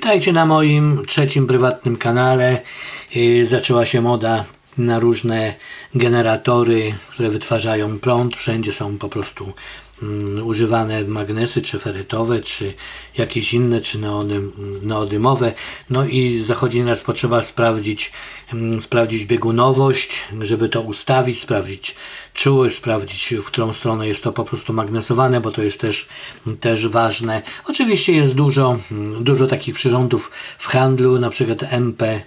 Witajcie na moim trzecim prywatnym kanale. Yy, Zaczęła się moda na różne generatory, które wytwarzają prąd. Wszędzie są po prostu używane magnesy, czy ferytowe, czy jakieś inne, czy neony, neodymowe. No i zachodzi nas potrzeba sprawdzić, mm, sprawdzić biegunowość, żeby to ustawić, sprawdzić czułość, sprawdzić w którą stronę jest to po prostu magnesowane, bo to jest też, też ważne. Oczywiście jest dużo, mm, dużo takich przyrządów w handlu, na przykład MP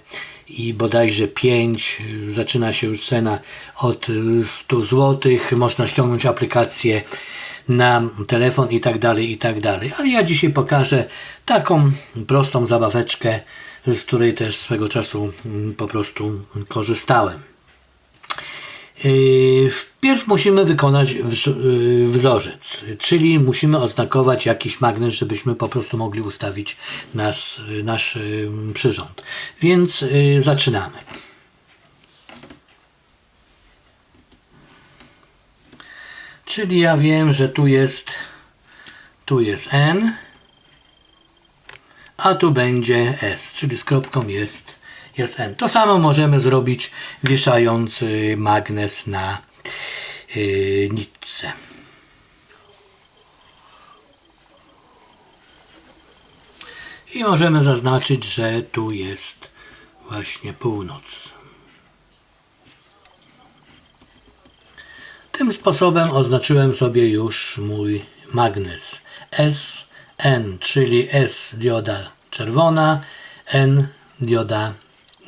i bodajże 5, zaczyna się już cena od y, 100 zł, można ściągnąć aplikację na telefon i tak dalej, i tak dalej. Ale ja dzisiaj pokażę taką prostą zabaweczkę, z której też swego czasu mm, po prostu korzystałem. Yy, Wpierw musimy wykonać yy, wzorzec, czyli musimy oznakować jakiś magnes, żebyśmy po prostu mogli ustawić nas, nasz yy, przyrząd. Więc zaczynamy. Czyli ja wiem, że tu jest tu jest N, a tu będzie S, czyli z kropką jest, jest N. To samo możemy zrobić wieszając y, magnes na yy, nitce. I możemy zaznaczyć, że tu jest właśnie północ. Tym sposobem oznaczyłem sobie już mój magnes SN, czyli S dioda czerwona, N dioda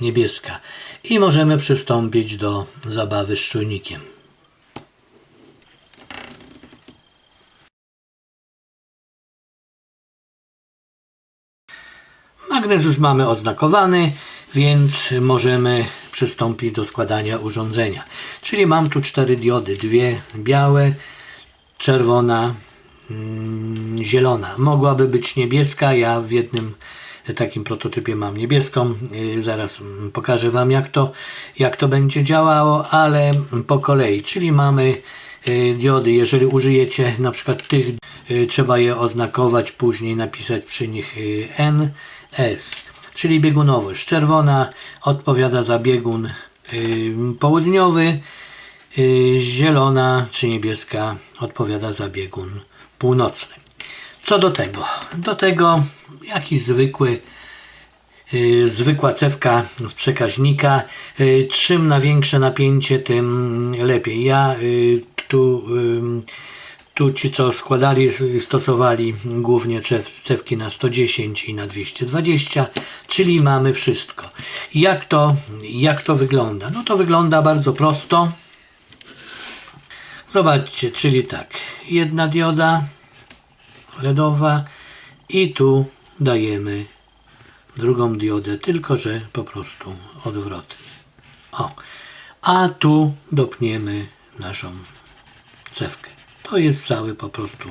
niebieska. I możemy przystąpić do zabawy z czujnikiem. Magnes już mamy oznakowany, więc możemy przystąpić do składania urządzenia. Czyli mam tu cztery diody, dwie białe, czerwona, mm, zielona. Mogłaby być niebieska, ja w jednym takim prototypie mam niebieską. Yy, Zaraz pokażę Wam jak to, jak to będzie działało, ale po kolei. Czyli mamy yy, diody, jeżeli użyjecie na przykład tych, yy, trzeba je oznakować, później napisać przy nich N, S. Czyli biegunowość. Czerwona odpowiada za biegun yy, południowy, yy, zielona czy niebieska odpowiada za biegun północny. Co do tego? Do tego jakiś zwykły yy, zwykła cewka z przekaźnika. Czym na większe napięcie, tym lepiej. Ja tu, tu ci, co składali, stosowali głównie cew- cewki na 110 i na 220, czyli mamy wszystko. Jak to, jak to wygląda? No to wygląda bardzo prosto. Zobaczcie, czyli tak, jedna dioda LEDowa i tu dajemy drugą diodę, tylko że po prostu odwrotnie. O, a tu dopniemy naszą cewkę. To jest cały po prostu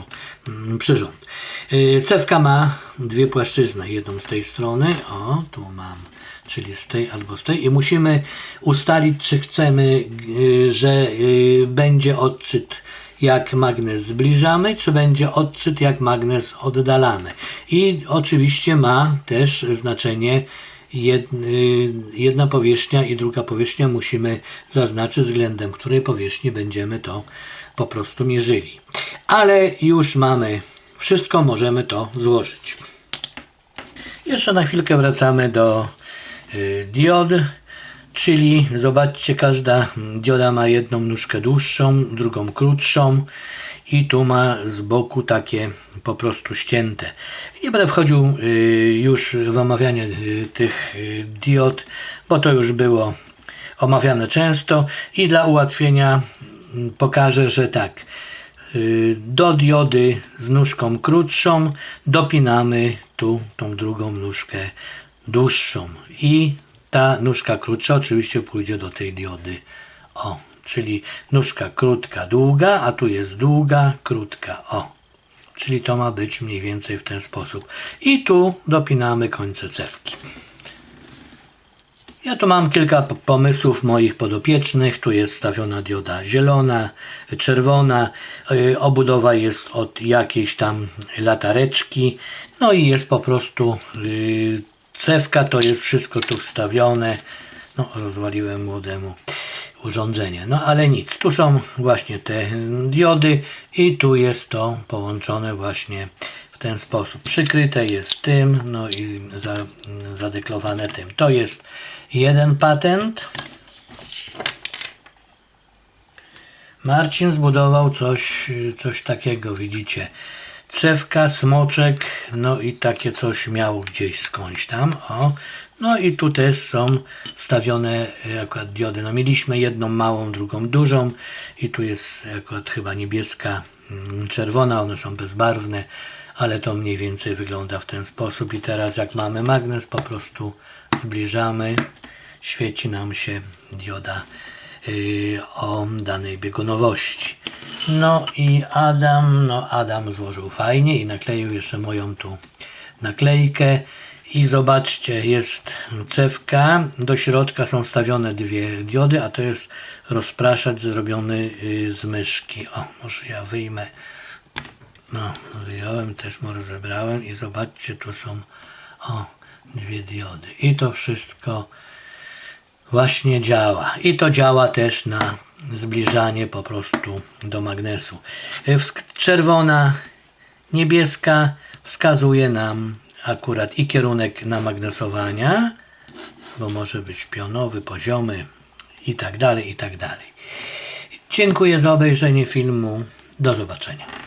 mm, przyrząd. Yy, Cewka ma dwie płaszczyzny, jedną z tej strony, o tu mam, czyli z tej albo z tej i musimy ustalić, czy chcemy, yy, że yy, będzie odczyt jak magnes zbliżamy, czy będzie odczyt jak magnes oddalamy. I oczywiście ma też znaczenie jed, y, jedna powierzchnia i druga powierzchnia musimy zaznaczyć względem której powierzchni będziemy to po prostu mierzyli. Ale już mamy wszystko, możemy to złożyć. Jeszcze na chwilkę wracamy do y, diod, czyli zobaczcie, każda dioda ma jedną nóżkę dłuższą, drugą krótszą i tu ma z boku takie po prostu ścięte. Nie będę wchodził y, już w omawianie y, tych y, diod, bo to już było omawiane często i dla ułatwienia pokażę, że tak. Y, Do diody z nóżką krótszą dopinamy tu tą drugą nóżkę dłuższą i ta nóżka krótsza oczywiście pójdzie do tej diody. O, czyli nóżka krótka, długa, a tu jest długa, krótka. O, czyli to ma być mniej więcej w ten sposób. I tu dopinamy końce cewki. Ja tu mam kilka pomysłów moich podopiecznych. Tu jest stawiona dioda zielona, czerwona. Yy, Obudowa jest od jakiejś tam latareczki. No i jest po prostu yy, cewka, to jest wszystko tu wstawione. No, rozwaliłem młodemu urządzenie. No ale nic, tu są właśnie te diody i tu jest to połączone właśnie ten sposób. Przykryte jest tym, no i za, zadeklowane tym. To jest jeden patent. Marcin zbudował coś, coś takiego, widzicie. Cewka, smoczek, no i takie coś miał gdzieś skądś tam. O. No i tu też są wstawione e, akurat diody. No mieliśmy jedną małą, drugą dużą i tu jest akurat chyba niebieska, mm, czerwona, one są bezbarwne, ale to mniej więcej wygląda w ten sposób. I teraz jak mamy magnes, po prostu zbliżamy, świeci nam się dioda yy, o danej biegunowości. No i Adam, no Adam złożył fajnie i nakleił jeszcze moją tu naklejkę. I zobaczcie, jest cewka, do środka są wstawione dwie diody, a to jest rozpraszacz zrobiony yy, z myszki. O, może ja wyjmę. No, wyjąłem, też mu rozebrałem i zobaczcie, tu są o, dwie diody. I to wszystko właśnie działa. I to działa też na zbliżanie po prostu do magnesu. Czerwona, niebieska wskazuje nam akurat i kierunek namagnesowania, bo może być pionowy, poziomy i tak dalej, i tak dalej. Dziękuję za obejrzenie filmu. Do zobaczenia.